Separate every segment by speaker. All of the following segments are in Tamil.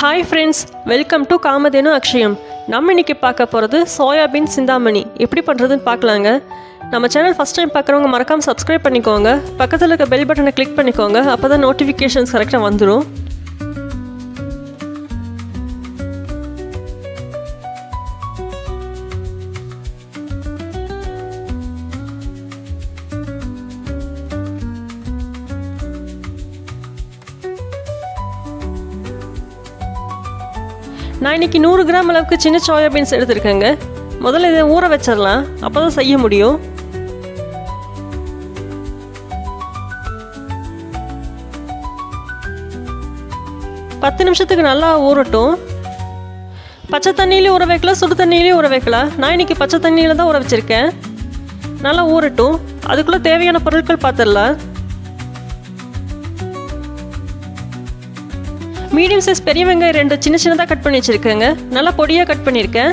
Speaker 1: Hi friends welcome to Kamadhenu Akshayam நம்ம இன்னைக்கு பார்க்க போகிறது சோயாபீன் சிந்தாமணி. எப்படி பண்ணுறதுன்னு பார்க்கலாங்க. நம்ம சேனல் ஃபஸ்ட் டைம் பார்க்குறவங்க மறக்காமல் சப்ஸ்கிரைப் பண்ணிக்கோங்க. பக்கத்தில் இருக்க பெல் பட்டனை கிளிக் பண்ணிக்கோங்க. அப்போ தான் நோட்டிஃபிகேஷன்ஸ் கரெக்டாக வந்துடும் நான் இன்னைக்கு நூறு கிராம் அளவுக்கு சின்ன சோயாபீன்ஸ் எடுத்திருக்கேங்க. முதல்ல இதை ஊற வச்சிடலாம். அப்போ தான் செய்ய முடியும். பத்து நிமிஷத்துக்கு நல்லா ஊறட்டும். பச்சை தண்ணியிலையும் ஊற வைக்கலாம் சுடு தண்ணியிலையும் ஊற வைக்கலாம். நான் இன்னைக்கு பச்சை தண்ணியில் தான் ஊற வச்சுருக்கேன். நல்லா ஊறட்டும். அதுக்குள்ளே தேவையான பொருட்கள் பார்த்துடலாம் மீடியம் சைஸ் பெரிய வெங்காயம் ரெண்டு சின்ன சின்னதாக கட் பண்ணி வச்சுருக்கேங்க. நல்லா பொடியாக கட் பண்ணியிருக்கேன்.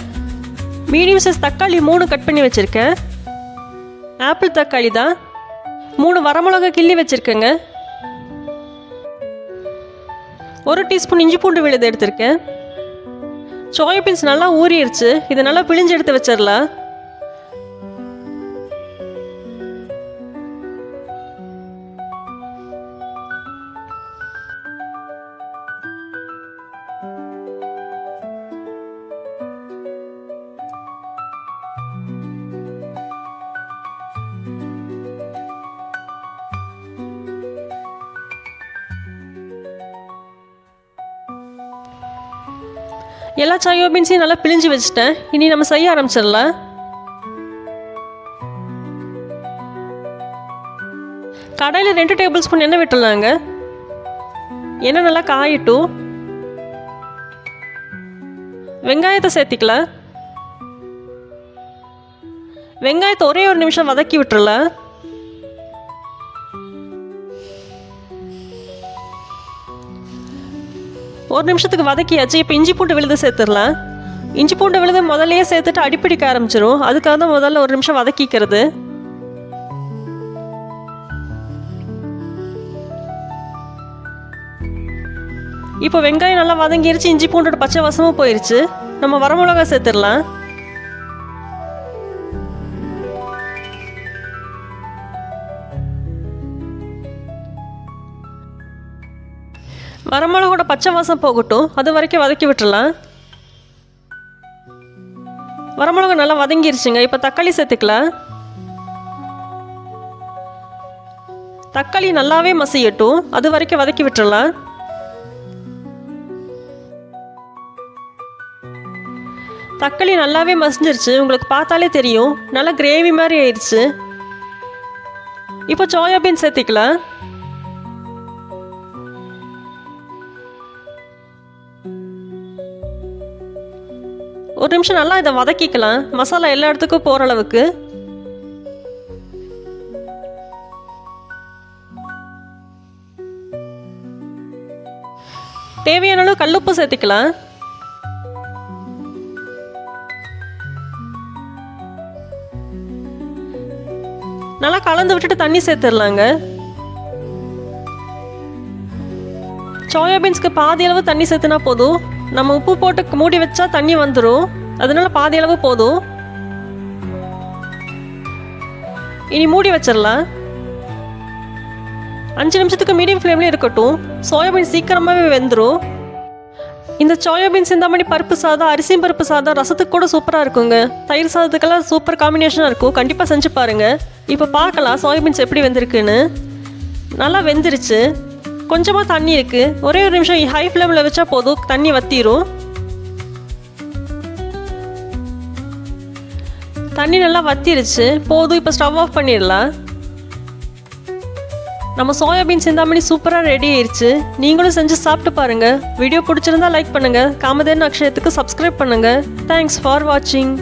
Speaker 1: மீடியம் சைஸ் தக்காளி மூணு கட் பண்ணி வச்சுருக்கேன். ஆப்பிள் தக்காளி தான். மூணு வரமிளகா கிள்ளி வச்சுருக்கேங்க. ஒரு டீஸ்பூன் இஞ்சி பூண்டு விழுது எடுத்திருக்கேன். சோயாபீன்ஸ் நல்லா ஊறிடுச்சு இதை நல்லா பிழிஞ்சு எடுத்து வச்சிடலாம் எல்லா சோயாபீன்ஸையும் நல்லா பிழிஞ்சு வச்சுட்டேன். இனி நம்ம செய்ய ஆரம்பிச்சிடலாம். கடையில் ரெண்டு டேபிள் ஸ்பூன் எண்ணெய் விட்டுடலாங்க. எண்ணெய் நல்லா காயட்டும். வெங்காயத்தை சேர்த்திக்கல வெங்காயத்தை ஒரே ஒரு நிமிஷம் வதக்கி விட்டுறல ஒரு நிமிஷத்துக்கு வதக்கியாச்சு இப்போ இஞ்சி பூண்டு விழுது சேர்த்துடலாம். இஞ்சி பூண்டு விழுது முதல்லையே சேர்த்துட்டு அடிப்பிடிக்க ஆரம்பிச்சிரும். அதுக்காக தான் முதல்ல ஒரு நிமிஷம் வதக்கிக்கிறது. இப்போ வெங்காயம் நல்லா வதங்கிருச்சு இஞ்சி பூண்டோட பச்சை வசமும் போயிருச்சு. நம்ம வரமிளகா சேர்த்துடலாம். வரமிளகோட பச்சை வாசம் போகட்டும். அது வரைக்கும் வதக்கி விட்டுறலாம். வரமிளகா நல்லா வதங்கிருச்சுங்க. இப்போ தக்காளி சேர்த்துக்கலாம். தக்காளி நல்லாவே மசியட்டும். அது வரைக்கும் வதக்கி விட்டுறலாம். தக்காளி நல்லாவே மசிஞ்சிருச்சு. உங்களுக்கு பார்த்தாலே தெரியும். நல்லா கிரேவி மாதிரி ஆயிடுச்சு. இப்போ சோயாபீன் சேர்த்திக்கலாம். ஒரு நிமிஷம் நல்லா இதை வதக்கிக்கலாம். மசாலா எல்லா இடத்துக்கும் போகிற அளவுக்கு. தேவையான அளவு கல்லுப்பு சேர்த்துக்கலாம். நல்லா கலந்து விட்டுட்டு தண்ணி சேர்த்துடலாங்க. சோயாபீன்ஸ்க்கு பாதி அளவு தண்ணி சேர்த்துனா போதும். நம்ம உப்பு போட்டு மூடி வச்சா தண்ணி வந்துடும் அதனால பாதி அளவு போதும். இனி மூடி வச்சிடலாம் அஞ்சு நிமிஷத்துக்கு மீடியம் ஃப்ளேம்லேயே இருக்கட்டும். சோயாபீன் சீக்கிரமாகவே வெந்துடும் இந்த சோயாபீன் சிந்தாமணி பருப்பு சாதம் அரிசியும் பருப்பு சாதம் ரசத்துக்கு கூட சூப்பராக இருக்குங்க. தயிர் சாதத்துக்கெல்லாம் சூப்பர் காம்பினேஷனாக இருக்கும். கண்டிப்பாக செஞ்சு பாருங்கள் இப்போ பார்க்கலாம் சோயாபீன்ஸ் எப்படி வெந்திருக்குன்னு. நல்லா வெந்துருச்சு. கொஞ்சமாக தண்ணி இருக்குது ஒரே ஒரு நிமிஷம் ஹை ஃப்ளேமில் வச்சா போதும். தண்ணி வத்திரும். தண்ணி நல்லா வத்திருச்சு. போதும் இப்போ ஸ்டவ் ஆஃப் பண்ணிடலாம். நம்ம சோயாபீன் சிந்தாமணி சூப்பராக ரெடி ஆயிடுச்சு நீங்களும் செஞ்சு சாப்பிட்டு பாருங்கள் வீடியோ பிடிச்சிருந்தா லைக் பண்ணுங்கள் காமதேன் அக்ஷயத்துக்கு சப்ஸ்கிரைப் பண்ணுங்கள் தேங்க்ஸ் ஃபார் வாட்சிங்